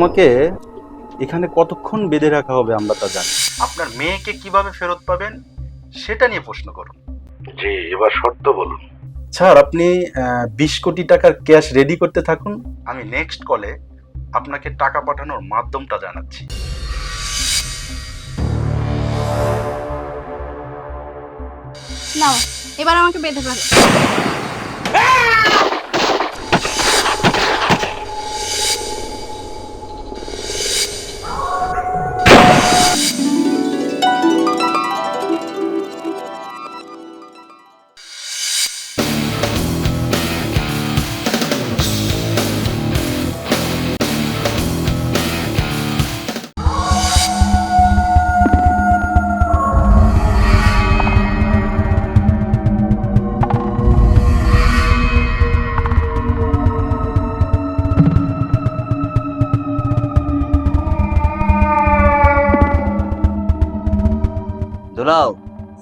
তোমাকে এখানে কতক্ষণ বেঁধে রাখা হবে আমরা তা জানি। আপনার মেয়েকে কীভাবে ফেরত পাবেন সেটা নিয়ে প্রশ্ন করুন। জি এবার শর্ত বলুন। স্যার আপনি বিশ কোটি টাকার ক্যাশ রেডি করতে থাকুন। আমি নেক্সট কলে আপনাকে টাকা পাঠানোর মাধ্যমটা জানাচ্ছি। নাও এবার আমাকে বেঁধে ফেলো।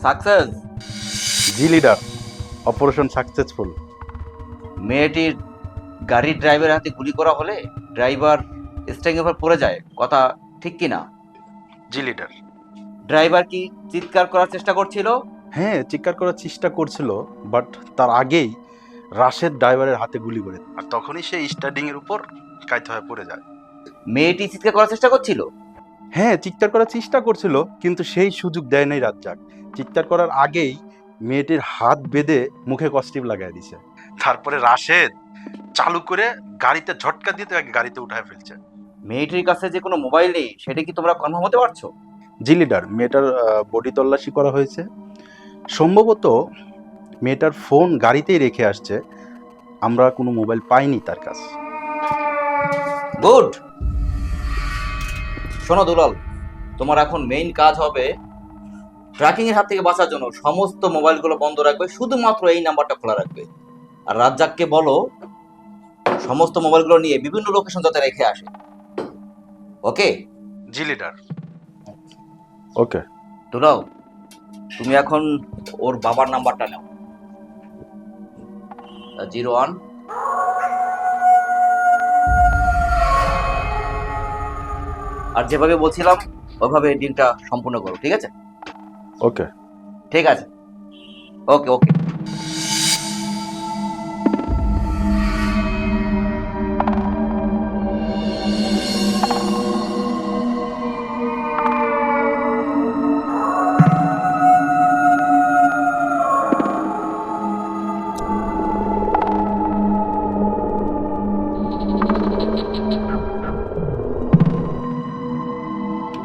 সাকসেস জি লিডার অপারেশন সাকসেসফুল মেয়েটির গাড়ির ড্রাইভারের হাতে গুলি করা হলে ড্রাইভার স্ট্যাং উপর পড়ে যায় কথা ঠিক কি না? জি লিডার ড্রাইভার কি চিৎকার করার চেষ্টা করছিল? হ্যাঁ চিৎকার করার চেষ্টা করছিল বাট তার আগেই রাশেদ ড্রাইভারের হাতে গুলি করে আর তখনই সে স্টার্টিং এর উপর কাইতে হয়ে পড়ে যায়। মেয়েটি চিৎকার করার চেষ্টা করছিল? হ্যাঁ চিৎকার করার চেষ্টা করছিল কিন্তু সেই সুযোগ দেয় নাই রাজ্জাক। চিৎকার করার আগেই মেয়েটির হাত বেঁধে মুখে কস্টিপ লাগাই দিছে। তারপরে রাশেদ চালু করে গাড়িতে ঝটকা দিয়ে তাকে গাড়িতে উঠায় ফেলছে। মেয়েটির কাছে যে কোনো মোবাইল নেই সেটা কি তোমরা কনফার্ম হতে পারছ? জি লিডার মেয়েটার বডি তল্লাশি করা হয়েছে। সম্ভবত মেয়েটার ফোন গাড়িতেই রেখে আসছে। আমরা কোনো মোবাইল পাইনি তার কাছে। গুড শোনো দুলাল তোমার এখন মেইন কাজ হবে ট্র্যাকিং এর হাত থেকে বাঁচার জন্য সমস্ত মোবাইলগুলো বন্ধ রাখবে শুধুমাত্র এই নাম্বারটা খোলা রাখবে। আর রাজ্জাককে বলো সমস্ত মোবাইলগুলো নিয়ে বিভিন্ন লোকেশন যাতে রেখে আসে। ওকে জি লিডার ওকে দুলাল তুমি এখন ওর বাবার নাম্বারটা নাও। জিরো ওয়ান আর যেভাবে বলছিলাম ওইভাবে ডিলটা সম্পূর্ণ করো ঠিক আছে? ওকে ঠিক আছে ওকে ওকে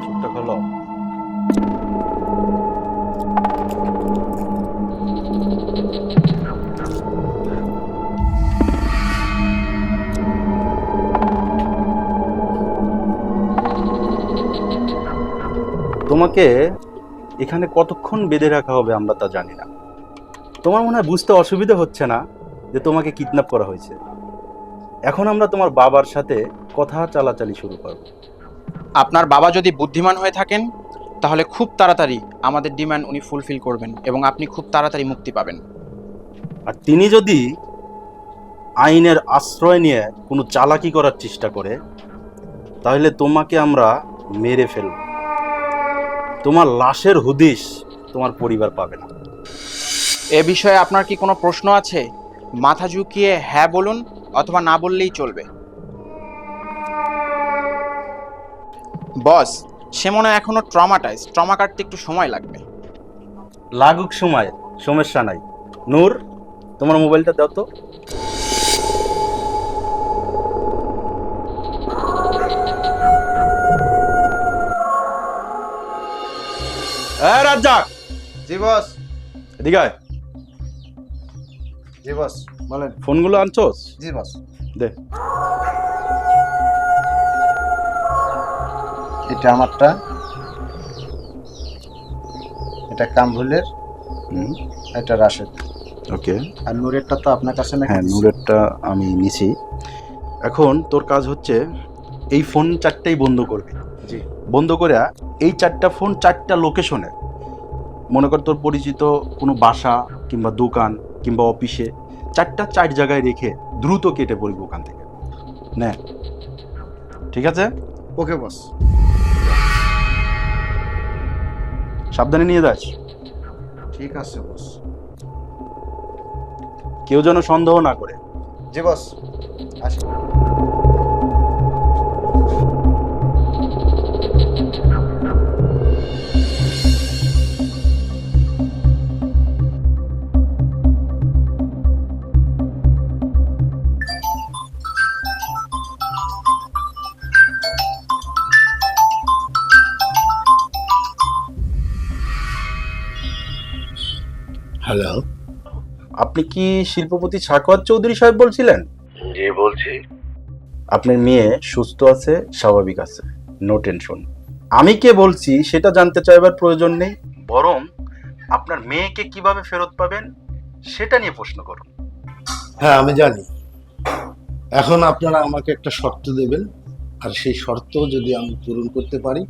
চুপটা খোলো তোমাকে এখানে কতক্ষণ বেঁধে রাখা হবে আমরা তা জানি না। তোমার মনে হয় বুঝতে অসুবিধা হচ্ছে না যে তোমাকে কিডন্যাপ করা হয়েছে। এখন আমরা তোমার বাবার সাথে কথা চালাচালি শুরু করব। আপনার বাবা যদি বুদ্ধিমান হয়ে থাকেন তাহলে খুব তাড়াতাড়ি আমাদের ডিমান্ড উনি ফুলফিল করবেন এবং আপনি খুব তাড়াতাড়ি মুক্তি পাবেন। আর তিনি যদি আইনের আশ্রয় নিয়ে কোনো চালাকি করার চেষ্টা করে তাহলে তোমাকে আমরা মেরে ফেলব। তোমার লাশের হুদিশ তোমার পরিবার পাবে না। এ বিষয়ে আপনার কি কোনো প্রশ্ন আছে? মাথা ঝুঁকিয়ে হ্যাঁ বলুন অথবা না বললেই চলবে। বস সে মনে হয় এখনও ট্রমাটাইজ ট্রমা কাটতে একটু সময় লাগবে। লাগুক সময় সমস্যা নাই। নূর তোমার মোবাইলটা দাও তো। হ্যাঁ রাজ্জাক। জি বস। এদিকে আয়। জি বস বলেন। ফোনগুলো আনছোস? জি বস। দে। এটা আমারটা। এটা কামভুলের হুম। এটা রাশেদ। ওকে। আর নূরেরটা তো আপনার কাছে নাকি হ্যাঁ নূরেরটা আমি নিছি। এখন তোর কাজ হচ্ছে এই ফোন চারটাই বন্ধ করবি। জি। বন্ধ করে এই চারটা ফোন চারটা লোকেশনে মনে কর তোর পরিচিত কোনো বাসা কিংবা দোকান কিংবা অফিসে চারটা চার জায়গায় রেখে দ্রুত কেটে পড়বি ওখান থেকে। নে। ঠিক আছে? ওকে বস সাবধানে নিয়ে যাস। ঠিক আছে বস কেউ যেন সন্দেহ না করে। জি বস আসি। হ্যালো আপনি কি শিল্পপতি সাকোয়াত চৌধুরী সাহেব বলছিলেন? জি বলছি। আপনার মেয়ে সুস্থ আছে স্বাভাবিক আছে। নো টেনশন আমি কে বলছি সেটা জানতে চাইবার প্রয়োজন নেই। বরং আপনার মেয়েকে কীভাবে ফেরত পাবেন সেটা নিয়ে প্রশ্ন করুন। হ্যাঁ আমি জানি। এখন আপনারা আমাকে একটা শর্ত দেবেন আর সেই শর্ত যদি আমি পূরণ করতে পারি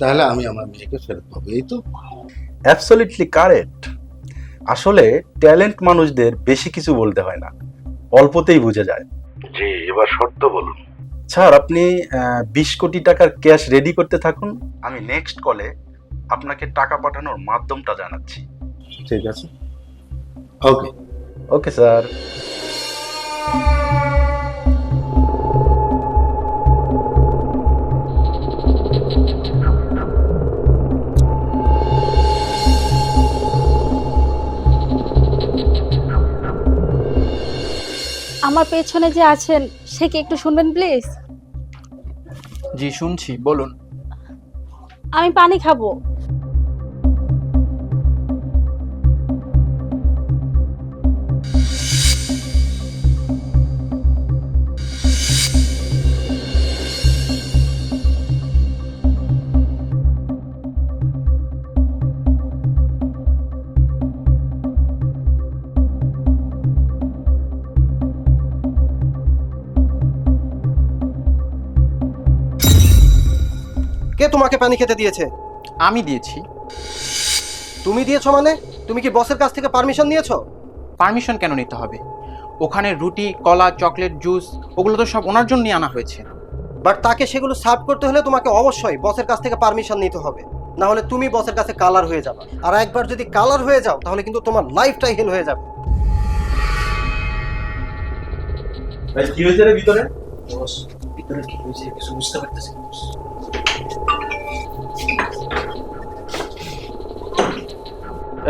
তাহলে আমি আমার মেয়েকে ফেরত পাবো এই তো। অ্যাবসলিটলি কারেক্ট আসলে ট্যালেন্ট মানুষদের বেশি কিছু বলতে হয় না। অল্পতেই বুঝে যায়। জি এবার শর্ত বলুন। স্যার আপনি বিশ কোটি টাকার ক্যাশ রেডি করতে থাকুন। আমি নেক্সট কলে আপনাকে টাকা পাঠানোর মাধ্যমটা জানাচ্ছি। ঠিক আছে। ওকে। Okay sir. আমার পেছনে যে আছেন সে কি একটু শুনবেন প্লিজ? জি শুনছি বলুন। আমি পানি খাব। তোমাকে পানি খেতে দিয়েছে? আমি দিয়েছি। তুমি দিয়েছ মানে? তুমি কি বসের কাছ থেকে পারমিশন নিয়েছো? পারমিশন কেন নিতে হবে? ওখানে রুটি কলা চকলেট জুস ওগুলো তো সব ওনার জন্যই আনা হয়েছে। বাট তাকে সেগুলো সার্ভ করতে হলে তোমাকে অবশ্যই বসের কাছ থেকে পারমিশন নিতে হবে। না হলে তুমি বসের কাছে কালার হয়ে যাবে। আর একবার যদি কালার হয়ে যাও তাহলে কিন্তু তোমার লাইফটাই হেল হয়ে যাবে। ভাই কি হয়েছে রে ভিতরে? বস ভিতরে কি হয়েছে? কিছু বুঝতে পারতেছি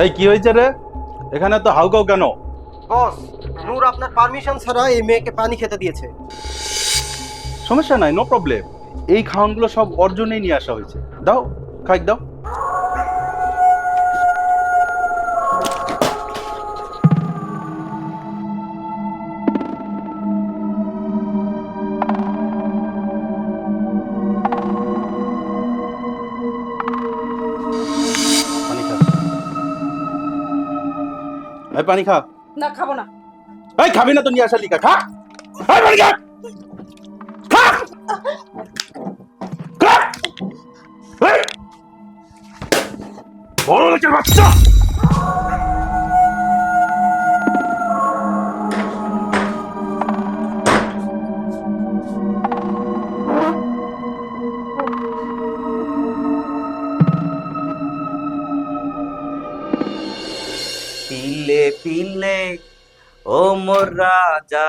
এই কি হয়েছে রে? এখানে তো হাউকাউ কেন? বস নূর আপনার পারমিশন ছাড়া এই মেয়েকে পানি খেতে দিয়েছে। সমস্যা নাই নো প্রবলেম এই খাওয়ানগুলো সব অর্জনেই নিয়ে আসা হয়েছে। দাও খাই দাও। পানি খা। না খাব না। এই খাবি না তো নিয়ে আসা লিখা। খা। এই পানি খা খা। খা। এই! বড় লোকের বাচ্চা। রাজা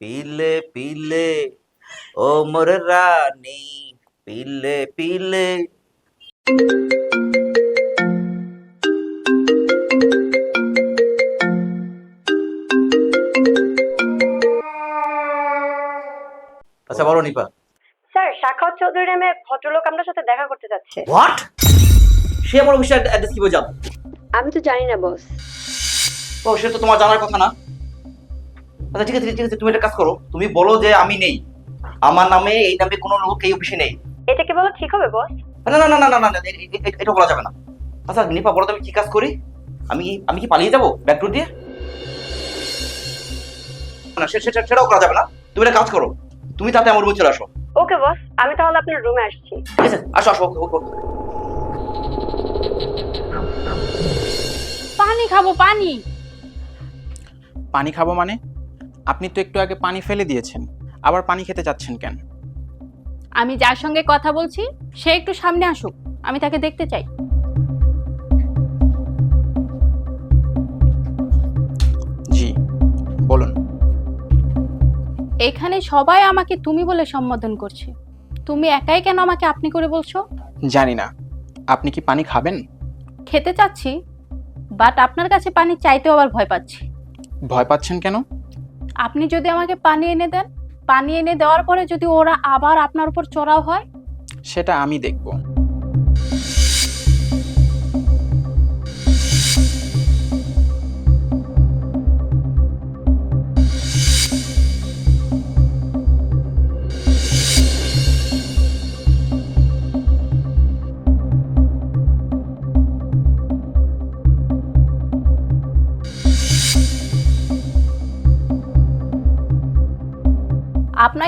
পিলে পিলে ও মোর রানী পিলে পিলে আচ্ছা বলো নিপা স্যার চৌধুরী নামে ভদ্রলোক আপনার সাথে দেখা করতে যাচ্ছে হোয়াট সে আমার অফিসের অ্যাড্রেস জানো আমি তো জানি না বস ও সে তো তোমার জানার কথা না। আচ্ছা ঠিক আছে ঠিক আছে তুমি একটা কাজ করো। তুমি বলো যে আমি নেই। আমার নামে এই নামে কোনো লোক এই অফিসে নেই। এটা কি বলো ঠিক হবে বস? না না না না না না এটা বলা যাবে না। আচ্ছা নিপা বলো তো আমি কি কাজ করি? আমি কি আমি কি পালিয়ে যাব ব্যাকডোর দিয়ে? না সে- সে- সেটাও করা যাবে না। তুমি একটা কাজ করো। তুমি তাতে আমার রুমে চলে আসো। ওকে বস আমি তাহলে আপনার রুমে আসছি। ঠিক আছে আসো আসো ওকে ওকে। পানি খাব পানি। পানি খাব মানে? আপনি তো একটু আগে পানি ফেলে দিয়েছেন। আবার পানি খেতে চাচ্ছেন কেন? আমি যার সঙ্গে কথা বলছি সে একটু সামনে আসুক। আমি তাকে দেখতে চাই। জি বলুন। এখানে সবাই আমাকে তুমি বলে সম্বোধন করছে। তুমি একাই কেন আমাকে আপনি করে বলছো? জানি না। আপনি কি পানি খাবেন? খেতে চাচ্ছি বাট আপনার কাছে পানি চাইতেও আবার ভয় পাচ্ছি। ভয় পাচ্ছেন কেন? আপনি যদি আমাকে পানি এনে দেন, পানি এনে দেওয়ার পরে যদি ওরা আবার আপনার উপর চড়াও হয়? সেটা আমি দেখব।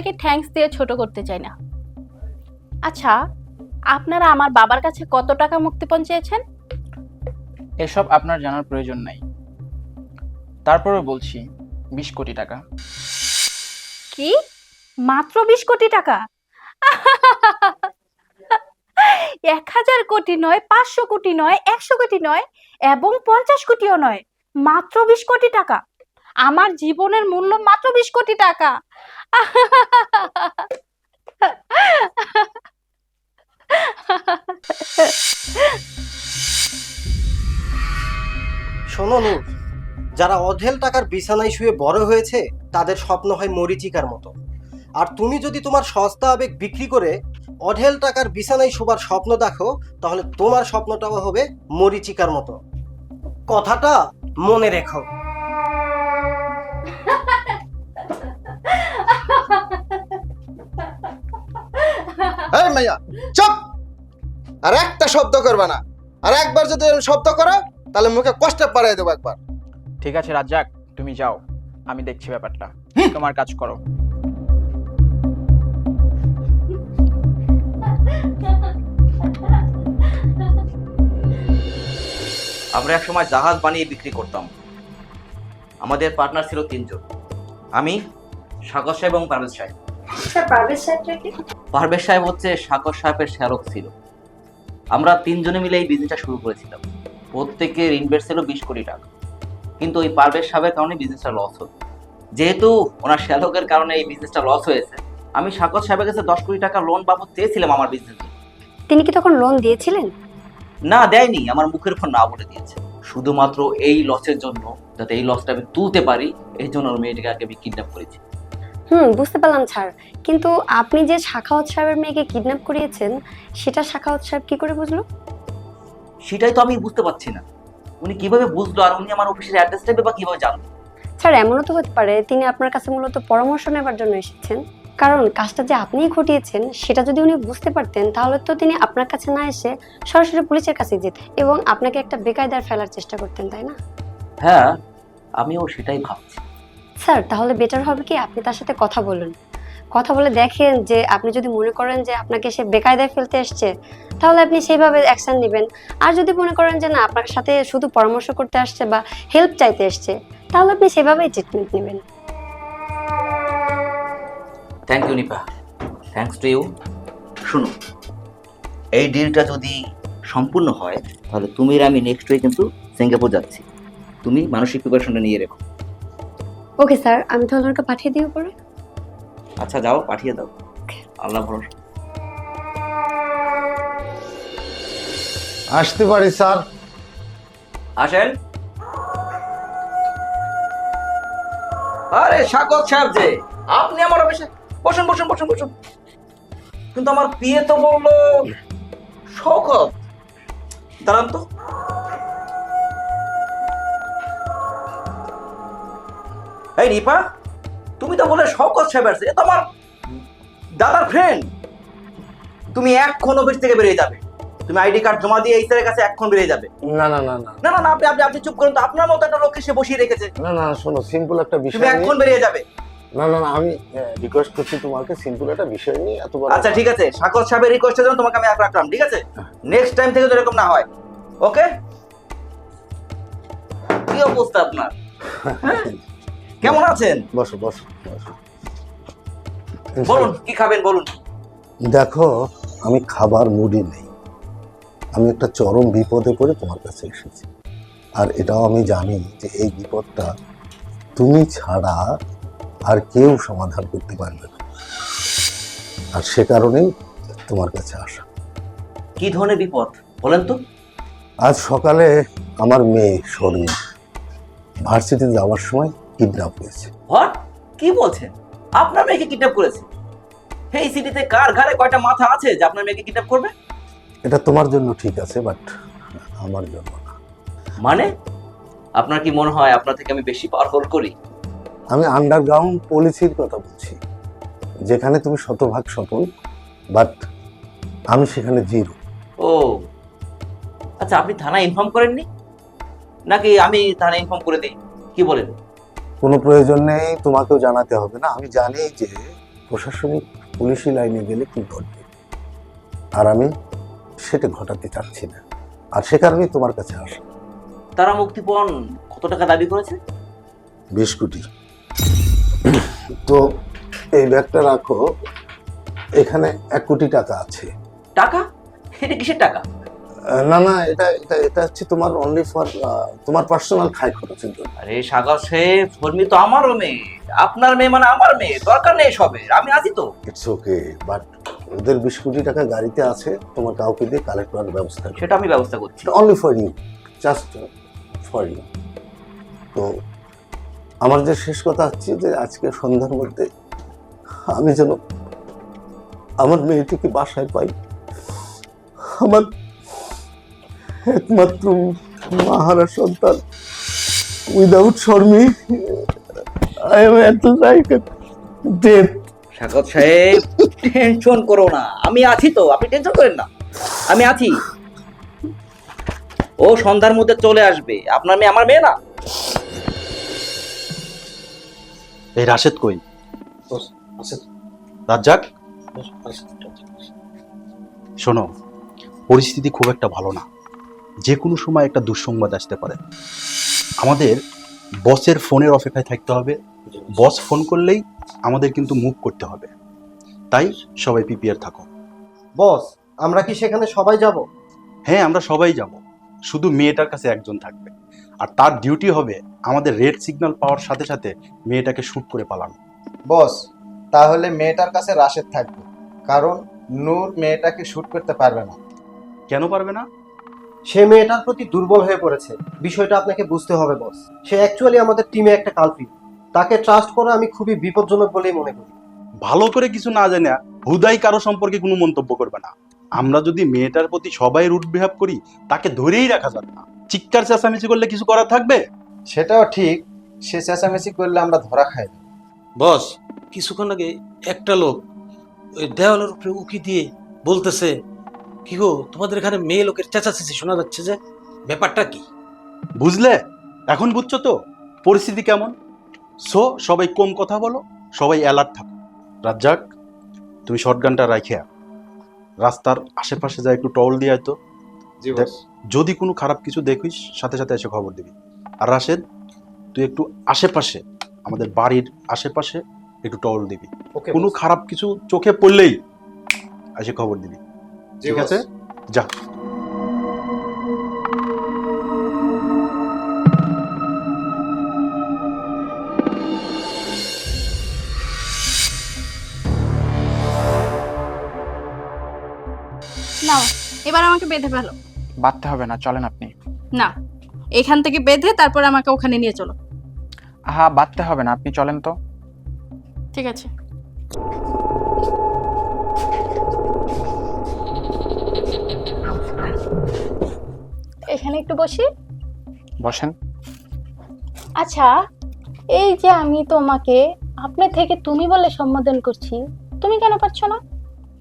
আপনাকে থ্যাঙ্কস দিয়ে ছোট করতে চাই না। আচ্ছা আপনারা আমার বাবার কাছে কত টাকা মুক্তিপণ চেয়েছেন? এসব আপনার জানার প্রয়োজন নাই। তারপরেও বলছি বিশ কোটি টাকা। কি? মাত্র বিশ কোটি টাকা? এক হাজার কোটি নয় পাঁচশো কোটি নয় একশো কোটি নয় এবং পঞ্চাশ কোটিও নয় মাত্র বিশ কোটি টাকা। আমার জীবনের মূল্য মাত্র বিশ কোটি টাকা। শোনো নূর, যারা অঢেল টাকার বিছানায় শুয়ে বড় হয়েছে, তাদের স্বপ্ন হয় মরিচিকার মতো। আর তুমি যদি তোমার সস্তা আবেগ বিক্রি করে অঢেল টাকার বিছানায় শোবার স্বপ্ন দেখো, তাহলে তোমার স্বপ্নটাও হবে মরিচিকার মতো। কথাটা মনে রেখো। মাইয়া চুপ! আর একটা শব্দ করবে না। আর একবার যদি শব্দ করো তাহলে মুখে কষ্টে পাড়াই দেবো একবার। ঠিক আছে রাজ্জাক তুমি যাও। আমি দেখছি ব্যাপারটা। তোমার কাজ করো। আমরা এক সময় জাহাজ বানিয়ে বিক্রি করতাম। আমাদের পার্টনার ছিল তিনজন। আমি সাগর সাহেব এবং পারভেজ সাহেব। স্যার পারভেজ সাহেবটা কি? পারভেজ সাহেব হচ্ছে সাগর সাহেবের শেয়ারক ছিল। আমরা তিনজনে মিলে এই বিজনেসটা শুরু করেছিলাম। প্রত্যেকের ইনভেস্ট ছিল বিশ কোটি টাকা। কিন্তু ওই পারভেজ সাহেবের কারণে বিজনেসটা লস হলো। যেহেতু ওনার শেয়ারকের কারণে এই বিজনেসটা লস হয়েছে আমি সাগর সাহেবের কাছে দশ কোটি টাকা লোন বাবদ চেয়েছিলাম আমার বিজনেস তিনি কি তখন লোন দিয়েছিলেন? না দেয়নি। আমার মুখের উপর না বলে দিয়েছে। শুধুমাত্র এই লসের জন্য যাতে এই লসটা আমি তুলতে পারি এই জন্য ওর মেয়েটাকে আগে আমি কিডন্যাপ করেছি। হুম বুঝতে পারলাম স্যার। কিন্তু আপনি যে শাখাওয়াত সাহেবের মেয়েকে কিডন্যাপ করিয়েছেন সেটা শাখাওয়াত সাহেব কি করে বুঝলো? সেটাই তো আমি বুঝতে পারছি না। উনি কীভাবে বুঝলো আর উনি আমার অফিসের অ্যাড্রেস দেবে বা কীভাবে জানলো স্যার এমনও তো হতে পারে তিনি আপনার কাছে মূলত পরামর্শ নেবার জন্য এসেছেন। কারণ কাজটা যে আপনিই ঘটিয়েছেন সেটা যদি উনি বুঝতে পারতেন তাহলে তো তিনি আপনার কাছে না এসে সরাসরি পুলিশের কাছে যেতেন এবং আপনাকে একটা বেকায়দার ফেলার চেষ্টা করতেন তাই না? হ্যাঁ আমিও সেটাই ভাবছি। স্যার, তাহলে বেটার হবে কি আপনি তার সাথে কথা বলুন। কথা বলে দেখেন যে আপনি যদি মনে করেন যে আপনাকে সে বেকায়দায় ফেলতে এসছে, তাহলে আপনি সেইভাবে অ্যাকশন নেবেন। আর যদি মনে করেন যে না, আপনার সাথে শুধু পরামর্শ করতে আসছে বা হেল্প চাইতে এসছে, তাহলে আপনি সেভাবেই ট্রিটমেন্ট নেবেন। Thank you Nipa thanks to you শুনো এই ডিলটা যদি সম্পূর্ণ হয়, তাহলে তুমি আর আমি নেক্সট উইক কিন্তু সিঙ্গাপুর যাচ্ছি। তুমি মানসিক প্রিপারেশনটা নিয়ে রেখো। ওকে স্যার আমি তাহলে ওনাকে পাঠিয়ে দিই উপরে। আচ্ছা যাও পাঠিয়ে দাও। আল্লাহ ভরসা। আসতে পারি স্যার। আসেন। আরে স্বাগত সাহেব যে আপনি আমার অফিসে বসুন বসুন বসুন বসুন। কিন্তু আমার বিয়ে তো বলল শৌকত দাঁড়ান তো। এই রিপা তুমি তো বলে শৌকত সাহেব আসছে এ তো আমার দাদার ফ্রেন্ড তুমি এক্ষণ অফিস থেকে বেরিয়ে যাবে। তুমি আইডি কার্ড জমা দিয়ে এই স্যারের কাছে এক্ষণ বেরিয়ে যাবে। না না না না। না না আপনি আপনি আপনি চুপ করুন তো। আপনার মতো একটা লোককে সে বসিয়ে রেখেছে। না না শোনো সিম্পল একটা তুমি বিষয় এখন নিয়ে বেরিয়ে যাবে। না না না আমি রিকোয়েস্ট করছি তোমাকে সিম্পল একটা বিষয় নিয়ে এত বড় আচ্ছা ঠিক আছে। সাকর সাহেবের রিকোয়েস্টের জন্য তোমাকে আমি এক রাখলাম ঠিক আছে? নেক্সট টাইম থেকে তো এরকম না হয়। ওকে কি অবস্থা আপনার? হ্যাঁ? কেমন আছেন? বসো বসো বসো। বলুন কি খাবেন বলুন? দেখো আমি খাবার মুডি নেই। আমি একটা চরম বিপদে পড়ে তোমার কাছে এসেছি। আর এটাও আমি জানি যে এই বিপদটা তুমি ছাড়া আর কেউ সমাধান করতে পারবে না। আর সে কারণেই তোমার কাছে আসা। কি ধরনের বিপদ? বলেন তো। আজ সকালে আমার মেয়ে শরীর। ভার্সিটি যাওয়ার সময় কিডন্যাপ হয়েছে। হোয়াট কি বলছেন? আপনার মেয়েকে কিডন্যাপ করেছে? এই সিটিতে কার ঘাড়ে কয়টা মাথা আছে যে আপনার মেয়েকে কিডন্যাপ করবে? এটা তোমার জন্য ঠিক আছে বাট আমার জন্য না। মানে? আপনার কি মনে হয় আপনার থেকে আমি বেশি পাওয়ারফুল করি? আমি আন্ডারগ্রাউন্ড পলিসির কথা বলছি। যেখানে তুমি শতভাগ সফল বাট আমি সেখানে জিরো ও। আচ্ছা আপনি থানায় ইনফর্ম করেননি? নাকি আমি থানায় ইনফর্ম করে দিই? কি বলেন? কোনো প্রয়োজন নেই তোমাকেও জানাতে হবে না। আমি জানি যে প্রশাসনিক পুলিশি লাইনে গেলে কি ঘটবে। আর আমি সেটা ঘটাতে চাচ্ছি না। আর সে কারণেই তোমার কাছে আসা তারা মুক্তিপণ কত টাকা দাবি করেছে? বিশ কোটি। তো এই ব্যাগটা রাখো। এখানে এক কোটি টাকা আছে। টাকা? এটা কিসের টাকা? না না এটা এটা এটা হচ্ছে তোমার অনলি ফর তোমার পার্সোনাল খাই খরচের জন্য। আরে সাগর শেফ ফর্মি তো আমারও মেয়ে। আপনার মেয়ে মানে আমার মেয়ে দরকার নেই সবে আমি আছি তো। ইটস ওকে বাট ওদের বিশ কোটি টাকা গাড়িতে আছে তোমার কাউকে দিয়ে কালেক্ট করার ব্যবস্থা সেটা আমি ব্যবস্থা করছি। Only for you just for you তো আমার যে শেষ কথা হচ্ছে যে আজকে সন্ধ্যার মধ্যে আমি যেন আমার মেয়েটিকে বাসায় পাই। আমার একমাত্র মাহারা সন্তান। Without Sharmi I am like death Sagar সাহেব টেনশন করো না। আমি আছি তো আপনি টেনশন করেন না। আমি আছি। ও সন্ধ্যার মধ্যে চলে আসবে। আপনার মেয়ে আমার মেয়ে না? এই রাশেদ কই? রাজ্জাক? শোনো পরিস্থিতি খুব একটা ভালো না। যে কোনো সময় একটা দুঃসংবাদ আসতে পারে। আমাদের বসের ফোনের অপেক্ষায় থাকতে হবে। বস ফোন করলেই আমাদের কিন্তু মুভ করতে হবে। তাই সবাই প্রিপেয়ার থাকো। বস আমরা কি সেখানে সবাই যাব? হ্যাঁ আমরা সবাই যাব। শুধু মেয়েটার কাছে একজন থাকবে। আর তার ডিউটি হবে আমাদের রেড সিগন্যাল পাওয়ার সাথে সাথে মেয়েটাকে শ্যুট করে পালানো। বস তাহলে মেয়েটার কাছে রাশেদ থাকবে। কারণ নূর মেয়েটাকে শ্যুট করতে পারবে না। কেন পারবে না? সে মেয়েটার প্রতি দুর্বল হয়ে পড়েছে। বিষয়টা আপনাকে বুঝতে হবে বস। সে অ্যাকচুয়ালি আমাদের টিমে একটা কালপ্রিট তাকে ট্রাস্ট করা আমি খুবই বিপজ্জনক বলেই মনে করি। ভালো করে কিছু না জানা হুদাই কারও সম্পর্কে কোনো মন্তব্য করবে না। আমরা যদি মেয়েটার প্রতি সবাই রুট বিহেভ করি তাকে ধরেই রাখা যাবে না। চিৎকার চেঁচামেচি করলে কিছু করার থাকবে? সেটাও ঠিক। সে চেঁচামেচি করলে আমরা ধরা খাই বস কিছুক্ষণ আগে একটা লোক ওই দেওয়ালের উপরে উকি দিয়ে বলতেছে কি গো তোমাদের এখানে মেয়ে লোকের চেঁচাচেঁচি শোনা যাচ্ছে যে? ব্যাপারটা কি? বুঝলে? এখন বুঝছ তো? পরিস্থিতি কেমন? সো সবাই কম কথা বলো সবাই অ্যালার্ট থাকো। রাজ্জাক তুমি শর্টগানটা রাখে রাস্তার আশেপাশে যা একটু টল দিয়ে তো। যদি কোনো খারাপ কিছু দেখিস সাথে সাথে এসে খবর দিবি। আর রাশেদ তুই একটু আশেপাশে আমাদের বাড়ির আশেপাশে একটু টল দিবি। কোনো খারাপ কিছু চোখে পড়লেই এসে খবর দিবি। ঠিক আছে? যা। নাও এবার আমাকে বেঁধে ফেলো। বাঁধতে হবে না চলেন আপনি। না এখান থেকে বেঁধে তারপর আমাকে ওখানে নিয়ে চলো। আহা বাঁধতে হবে না আপনি চলেন তো। ঠিক আছে। এখানে একটু বসি? বসেন। আচ্ছা এই যে আমি তোমাকে আপনি থেকে তুমি বলে সম্বোধন করছি তুমি কেন পারছ না?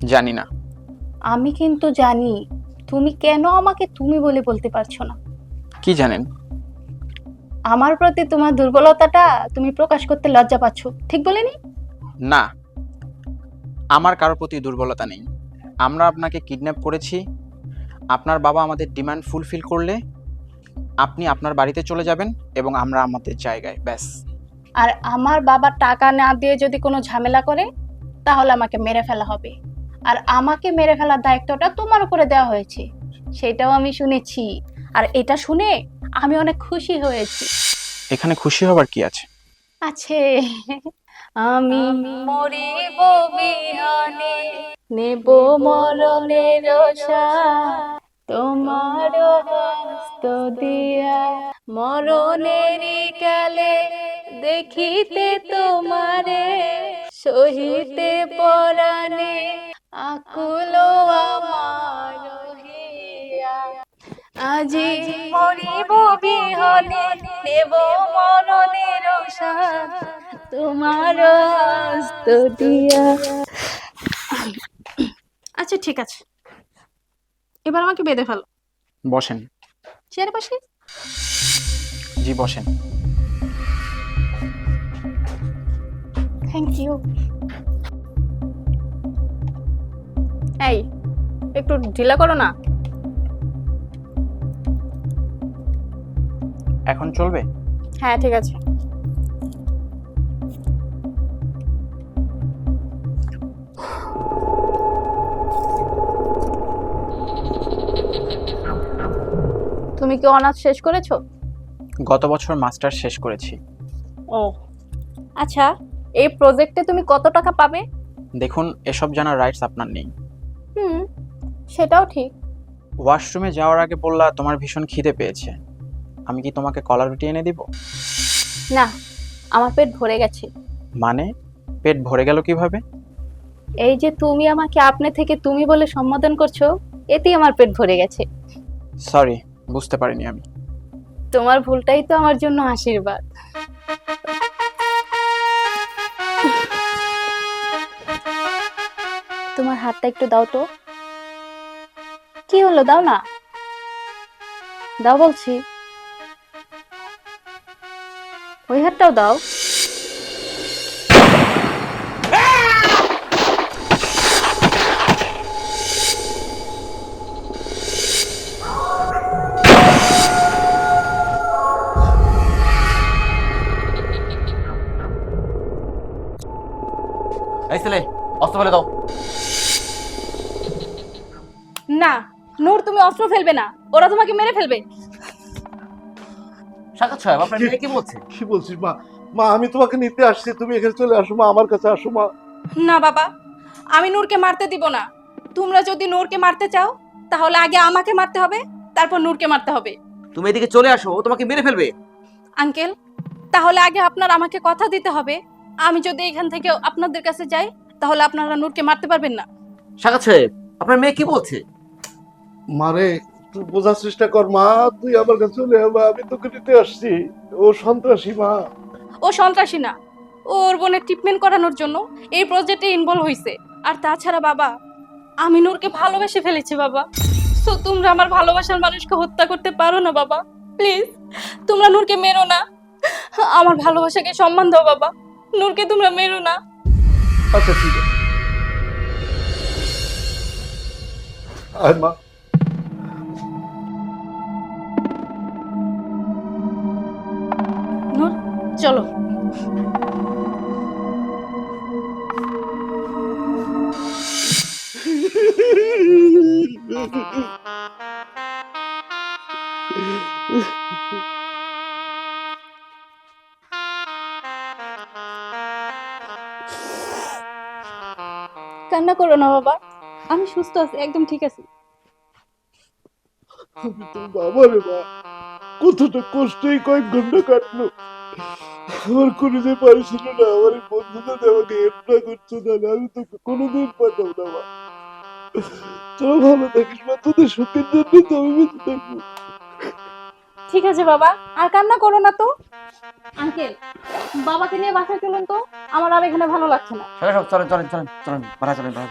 জানি না। আমি কিন্তু জানি তুমি কেন আমাকে তুমি বলে বলতে পারছ না? কি জানেন? আমার প্রতি তোমার দুর্বলতাটা তুমি প্রকাশ করতে লজ্জা পাচ্ছ ঠিক বলিনি? না আমার কারোর প্রতি দুর্বলতা নেই। আমরা আপনাকে কিডন্যাপ করেছি আপনার বাবা আমাদের ডিমান্ড ফুলফিল করলে আপনি আপনার বাড়িতে চলে যাবেন এবং আমরা আমাদের জায়গায় ব্যাস। আর আমার বাবা টাকা না দিয়ে যদি কোনো ঝামেলা করে তাহলে আমাকে মেরে ফেলা হবে। আর আমাকে মেরে ফেলার দায়িত্বটা তোমার উপরে দেওয়া হয়েছে। সেটাও আমি শুনেছি। আর এটা শুনে আমি অনেক খুশি হয়েছি। এখানে খুশি হবার কি আছে? আছে। আমি মরিব বিহনে, নেব মরণের তোমার হস্ত দিয়া মরণেরই কালে দেখিতে তোমারে, সহিতে পরাণে আকুল আমার আজি মরিব বিহনে, নেব মরণের স্বাদ তোমার আচ্ছা ঠিক আছে। এবার আমাকে বেঁধে ফেলো। বসেন। চেয়ারে বসি? জি বসেন। থ্যাংক ইউ এই একটু ঢিলা করো না। এখন চলবে? হ্যাঁ ঠিক আছে। তুমি কি অনার্স শেষ করেছ? গত বছর মাস্টার শেষ করেছি। ও। আচ্ছা এই প্রজেক্টে তুমি কত টাকা পাবে? দেখুন এসব জানার রাইটস আপনার নেই। হুম সেটাও ঠিক। ওয়াশরুমে যাওয়ার আগে বললা তোমার ভীষণ খিদে পেয়েছে। আমি কি তোমাকে কলার রুটি এনে দিব? না আমার পেট ভরে গেছে। মানে? পেট ভরে গেল কীভাবে? এই যে তুমি আমাকে আপনি থেকে তুমি বলে সম্বোধন করছ এতেই আমার পেট ভরে গেছে। সরি বুঝতে পারিনি আমি। তোমার ভুলটাই তো আমার জন্য আশীর্বাদ। তোমার হাতটা একটু দাও তো। কি হলো? দাও না। দাও বলছি। ওই হাতটাও দাও। এই ছেলে অস্ত্র ফেলে দাও। না নূর তুমি অস্ত্র ফেলবে না। ওরা তোমাকে মেরে ফেলবে। সাক্ষাৎ সাহেব আপনার মেয়ে কি বলছে? কি বলছিস মা? মা আমি তোমাকে নিতে আসছি। তুমি এখানে চলে আসো মা আমার কাছে আসো মা। না বাবা আমি নূরকে মারতে দিব না। তোমরা যদি নূরকে মারতে চাও তাহলে আগে আমাকে মারতে হবে তারপর নূরকে মারতে হবে। তুমি এদিকে চলে আসো ও তোমাকে মেরে ফেলবে। আঙ্কেল তাহলে আগে আপনার আমাকে কথা দিতে হবে। আমি যদি এখান থেকে আপনাদের কাছে যাই তাহলে আপনারা নূরকে মারতে পারবেন না। সাক্ষাৎ সাহেব আপনার মেয়ে কি বলছে? মারে তুই বোঝার চেষ্টা কর মা তুই আমার কাছে চলে আয় আমি তোকে নিতে আসছি। ও সন্ত্রাসী মা। ও সন্ত্রাসী না। ও ওর বোনের ট্রিটমেন্ট করানোর জন্য এই প্রজেক্টে ইনভলভ হয়েছে আর তাছাড়া বাবা আমি নূরকে ভালোবেসে ফেলেছি বাবা। সো তোমরা আমার ভালোবাসার মানুষকে হত্যা করতে পারো না বাবা। প্লিজ তোমরা নূরকে মেরো না। আমার ভালোবাসাকে সম্মান দাও বাবা। নূরকে তোমরা মেরো না আচ্ছা ঠিক আছে আয় মা নূর চলো কান্না করো না, বাবা। আমি সুস্থ আছি, একদম ঠিক আছি। কোনোদিন ভালো থাকিস মা, তোদের সুখের জন্যই তো আমি থাকব। ঠিক আছে বাবা আর কান্না করো না তো আঙ্কেল বাবাকে নিয়ে বাসায় চলুন তো আমার আর এখানে ভালো লাগছে না চলে সাহেব চলেন চলেন চলেন চলেন বাড়া চলেন বাড়া।